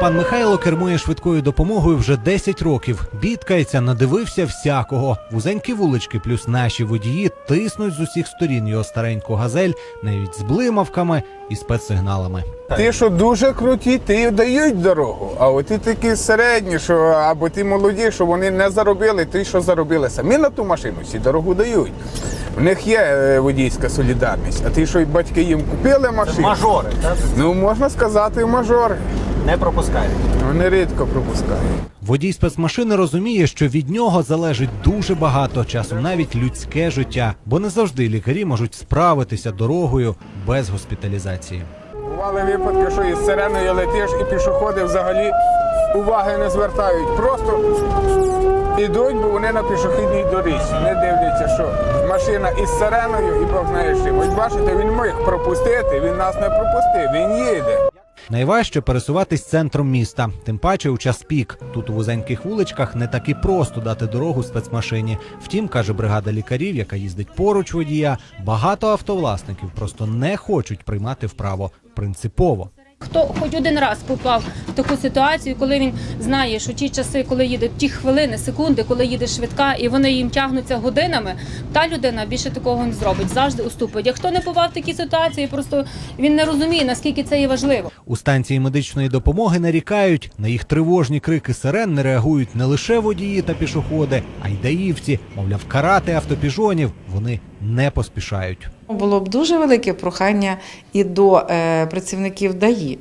Пан Михайло кермує швидкою допомогою вже 10 років. Бідкається, надивився всякого. Вузенькі вулички, плюс наші водії тиснуть з усіх сторін його стареньку газель, навіть з блимавками і спецсигналами. Ті, що дуже круті, ті дають дорогу. А от ті такі середні, що або ті молоді, що вони не заробили, ті, що заробили самі на ту машину, всі дорогу дають. В них є е, водійська солідарність, а ті, що й батьки їм купили машину, Мажори, так? ну можна сказати, мажори. Не пропускають. Вони рідко пропускають. Водій спецмашини розуміє, що від нього залежить дуже багато часу, навіть людське життя, бо не завжди лікарі можуть справитися дорогою без госпіталізації. Бували випадки, що із сиреною летиш і пішоходи взагалі уваги не звертають. Просто ідуть, бо вони на пішохідній доріжці. Не дивляться, що машина із сиреною і Бог знає чим. Ось бачите, він міг пропустити, він нас не пропустив, він їде. Найважче пересуватись центром міста, тим паче у час пік. Тут у вузеньких вуличках не так і просто дати дорогу спецмашині. Втім, каже бригада лікарів, яка їздить поруч водія, багато автовласників просто не хочуть приймати вправо принципово. Хто хоч один раз попав в таку ситуацію, коли він знає, що ті часи, коли їде ті хвилини, секунди, коли їде швидка, і вони їм тягнуться годинами, та людина більше такого не зробить, завжди уступить. Хто не попав в такі ситуації, просто він не розуміє, наскільки це є важливо. У станції медичної допомоги нарікають на їх тривожні крики сирен не реагують не лише водії та пішоходи, а й даївці. Мовляв, карати автопіжонів вони не поспішають. Було б дуже велике прохання і до е, працівників ДАІ,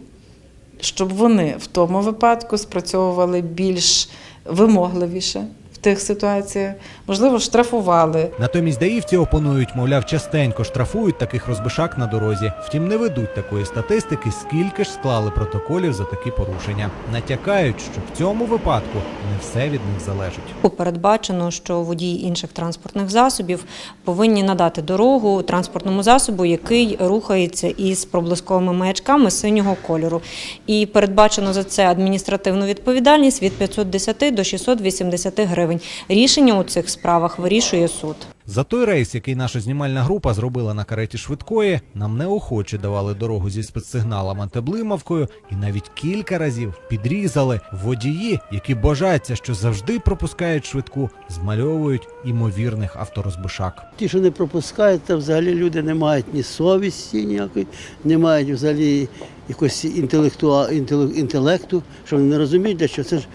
щоб вони в тому випадку спрацьовували більш вимогливіше тих ситуаціях, можливо, штрафували. Натомість даївці опонують, мовляв, частенько штрафують таких розбишак на дорозі. Втім, не ведуть такої статистики, скільки ж склали протоколів за такі порушення. Натякають, що в цьому випадку не все від них залежить. Передбачено, що водії інших транспортних засобів повинні надати дорогу транспортному засобу, який рухається із проблисковими маячками синього кольору. І передбачено за це адміністративну відповідальність від 510 до 680 гривень. Рішення у цих справах вирішує суд. За той рейс, який наша знімальна група зробила на кареті швидкої, нам неохоче давали дорогу зі спецсигналами та блимавкою, і навіть кілька разів підрізали водії, які божаться, що завжди пропускають швидку, змальовують імовірних авторозбишак. Ті, що не пропускають, то взагалі люди не мають ні совісті ніякої, не мають взагалі якогось інтелектуа, інтеле- інтелекту, що вони не розуміють, для що це ж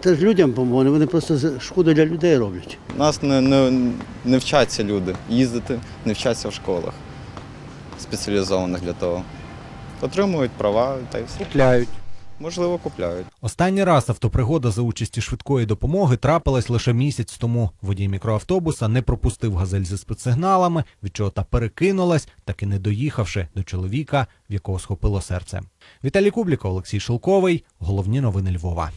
це ж людям помогне, вони просто шкоду для людей роблять. Нас не, не, не вчаться люди їздити, не вчаться в школах спеціалізованих для того. Отримують права та й все. Купляють. Можливо, купляють. Останній раз автопригода за участі швидкої допомоги трапилась лише місяць тому. Водій мікроавтобуса не пропустив газель зі спецсигналами, від чого та перекинулась, так і не доїхавши до чоловіка, в якого схопило серце. Віталій Кубліков, Олексій Шелковий. Головні новини Львова.